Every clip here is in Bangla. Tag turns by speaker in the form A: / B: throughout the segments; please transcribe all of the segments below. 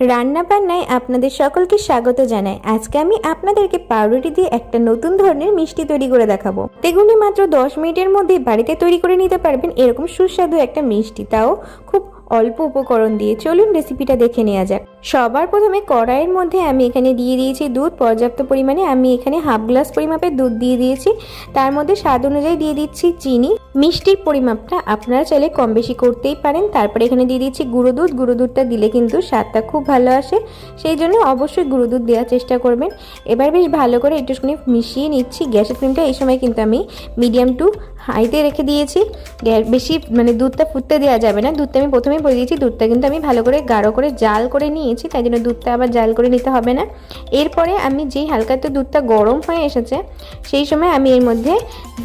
A: রান্না বান্নায় আপনাদের সকলকে স্বাগত জানাই। আজকে আমি আপনাদেরকে পাউরুটি দিয়ে একটা নতুন ধরনের মিষ্টি তৈরি করে দেখাবো। তেগুলি মাত্র দশ মিনিটের মধ্যে বাড়িতে তৈরি করে নিতে পারবেন এরকম সুস্বাদু একটা মিষ্টি। তাও খুব অল্প উপকরণ দিয়ে। চলুন রেসিপিটা দেখে নেওয়া যাক। সবার প্রথমে কড়াইয়ের মধ্যে আমি এখানে দিয়ে দিয়েছি দুধ। পর্যাপ্ত পরিমাণে আমি এখানে হাফ গ্লাস পরিমাপের দুধ দিয়ে দিয়েছি। তার মধ্যে স্বাদ অনুযায়ী দিয়ে দিচ্ছি চিনি। মিষ্টির পরিমাপটা আপনারা চাইলে কম বেশি করতেই পারেন। তারপরে এখানে দিয়ে দিচ্ছি গুঁড়ো দুধ। গুঁড়ো দুধটা দিলে কিন্তু স্বাদটা খুব ভালো আসে। সেই জন্য অবশ্যই গুঁড়ো দুধ দেওয়ার চেষ্টা করবেন। এবার বেশ ভালো করে একটুখানি মিশিয়ে নিচ্ছি। গ্যাসের ক্রিমটা এই সময় কিন্তু আমি মিডিয়াম টু হাইতে রেখে দিয়েছি। বেশি মানে দুধটা ফুটতে দেওয়া যাবে না। দুধটা আমি প্রথমেই বলে দিয়েছি, দুধটা কিন্তু আমি ভালো করে গাঢ় করে জাল করে নিয়েছি, তাই জন্য দুধটা আবার জাল করে নিতে হবে না। এরপরে আমি যেই হালকা একটু দুধটা গরম হয়ে এসেছে, সেই সময় আমি এর মধ্যে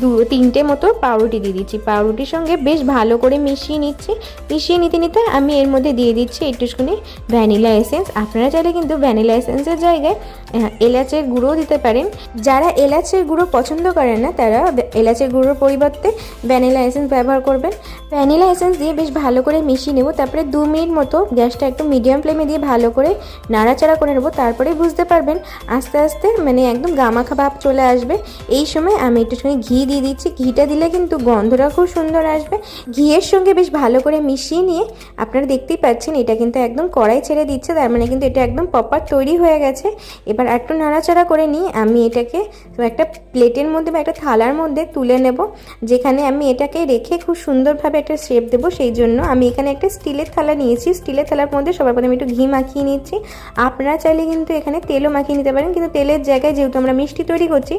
A: দু, তিনটে মতো পাউরুটি দিয়ে দিচ্ছি। পাউরুটির সঙ্গে বেশ ভালো করে মিশিয়ে নিচ্ছি। মিশিয়ে নিতে নিতে আমি এর মধ্যে দিয়ে দিচ্ছি একটুখানি ভ্যানিলা এসেন্স। আপনারা চাইলে কিন্তু ভ্যানিলা এসেন্সের জায়গায় এলাচের গুঁড়োও দিতে পারেন। যারা এলাচের গুঁড়ো পছন্দ করেন না, তারা এলাচের গুঁড়োর পরিবর্তে ভ্যানিলা এসেন্স ব্যবহার করবেন। ভ্যানিলা এসেন্স দিয়ে বেশ ভালো করে মিশিয়ে নেব, তারপরে দু মিনিট মতো গ্যাসটা একটু মিডিয়াম ফ্লেমে দিয়ে ভালো করে নাড়াচাড়া করে নেব, তারপরে বুঝতে পারবেন আস্তে আস্তে মানে একদম গামাখা ভাব চলে আসবে। এই সময় আমি একটুখানি ঘি দিয়ে দিচ্ছি, ঘিটা দিলে কিন্তু গন্ধটা খুব সুন্দর আসবে। ঘিয়ের সঙ্গে বেশ ভালো করে মিশিয়ে নিয়ে আপনারা দেখতেই পাচ্ছেন এটা কিন্তু একদম কড়াই ছেড়ে দিচ্ছে, তার মানে কিন্তু এটা একদম প্রপার তৈরি হয়ে গেছে। এবার একটু নাড়াচাড়া করে নিয়ে আমি এটাকে একটা প্লেটের মধ্যে বা একটা থালার মধ্যে তুলে নেব। যেখানে আমি এটাকে রেখে খুব সুন্দরভাবে একটা শেপ দেবো, সেই জন্য আমি এখানে একটা স্টিলের থালা নিয়েছি। স্টিলের থালার মধ্যে সবার প্রথমে একটু ঘি মাখিয়ে নিচ্ছি। আপনারা চাইলে কিন্তু এখানে তেলও মাখিয়ে নিতে পারেন, কিন্তু তেলের জায়গায় যেহেতু আমরা মিষ্টি তৈরি করছি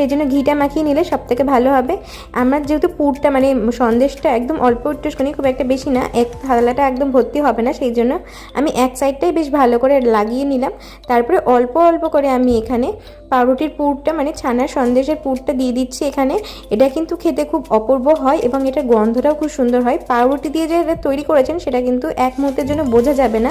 A: সেই জন্য ঘিটা মাখিয়ে নিলে সব থেকে ভালো হবে। আমার যেহেতু পুরটা মানে সন্দেশটা একদম অল্প একটুখানি, খুব একটা বেশি না, এক থালাটা একদম ভর্তি হবে না, সেই জন্য আমি এক সাইডটাই বেশ ভালো করে লাগিয়ে নিলাম। তারপরে অল্প অল্প করে আমি এখানে পাউরুটির পুরটা মানে ছানার সন্দেশের পুরটা দিয়ে দিচ্ছি এখানে। এটা কিন্তু খেতে খুব অপূর্ব হয় এবং এটার গন্ধটাও খুব সুন্দর হয়। পাউরুটি দিয়ে যে এটা তৈরি করেছেন, সেটা কিন্তু এক মুহূর্তের জন্য বোঝা যাবে না।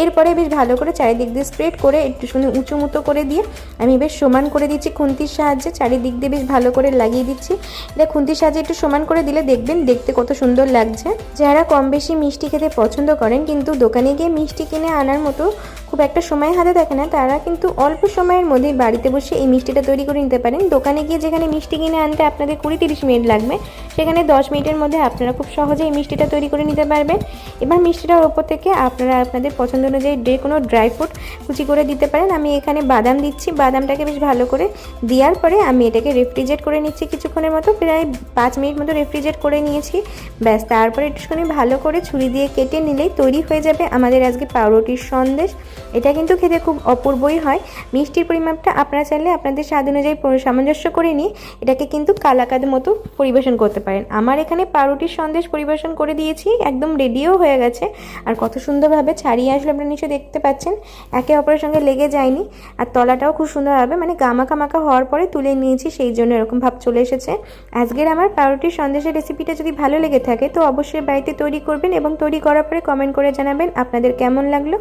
A: এরপরে বেশ ভালো করে চারিদিক দিয়ে স্প্রেড করে একটু শুনে উঁচু মতো করে দিয়ে আমি বেশ সমান করে দিচ্ছি খুন্তির সাহায্যে। চারিদিক দিয়ে বেশ ভালো করে লাগিয়ে দিচ্ছি। এটা খুন্তির সাহায্যে একটু সমান করে দিলে দেখবেন দেখতে কত সুন্দর লাগছে। যারা কম বেশি মিষ্টি খেতে পছন্দ করেন কিন্তু দোকানে গিয়ে মিষ্টি কিনে আনার মতো খুব একটা সময় হাতে থাকে না, তারা কিন্তু অল্প সময়ের মধ্যেই বাড়িতে বসে এই মিষ্টিটা তৈরি করে নিতে পারেন। দোকানে গিয়ে যেখানে মিষ্টি কিনে আনতে আপনাদের কুড়ি তিরিশ মিনিট লাগবে, সেখানে দশ মিনিটের মধ্যে আপনারা খুব সহজে এই মিষ্টিটা তৈরি করে নিতে পারবেন। এবার মিষ্টিটার ওপর থেকে আপনারা আপনাদের পছন্দ অনুযায়ী যে কোনো ড্রাই ফ্রুট কুচি করে দিতে পারেন। আমি এখানে বাদাম দিচ্ছি, বাদামটাকে বেশ ভালো করে দেওয়ার পরে আমি এটাকে রেফ্রিজারেট করে নিচ্ছি কিছুক্ষণের মতো, প্রায় পাঁচ মিনিট মতো রেফ্রিজারেট করে নিয়েছি। ব্যাস, তারপরে একটুখানি ভালো করে ছুরি দিয়ে কেটে নিলেই তৈরি হয়ে যাবে আমাদের আজকে পাউরুটির সন্দেশ। এটা কিন্তু খেতে খুব অপূর্বই হয়। মিষ্টির পরিমাপটা আপনারা চাইলে আপনাদের স্বাদ অনুযায়ী সামঞ্জস্য করে নিয়ে এটাকে কিন্তু কালাকাদ মতো পরিবেশন করতে পারেন। আমার এখানে পাউরুটির সন্দেশ পরিবেশন করে দিয়েছি, একদম রেডিও হয়ে গেছে। আর কত সুন্দরভাবে ছাড়িয়ে আসলে আপনারা নিশ্চয়ই দেখতে পাচ্ছেন। একে অপরের সঙ্গে লেগে যায়নি। আর তলাটাও খুব সুন্দরভাবে মানে গামাকা মাখা হওয়ার পরে তুলে নিয়েছি, সেই জন্য এরকম ভাব চলে এসেছে। আজকের আমার পাউরুটির সন্দেশের রেসিপিটা যদি ভালো লেগে থাকে, তো অবশ্যই বাড়িতে তৈরি করবেন এবং তৈরি করার পরে কমেন্ট করে জানাবেন আপনাদের কেমন লাগল।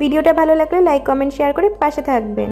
A: ভিডিওটা ভালো লাগলে লাইক কমেন্ট শেয়ার করে পাশে থাকবেন।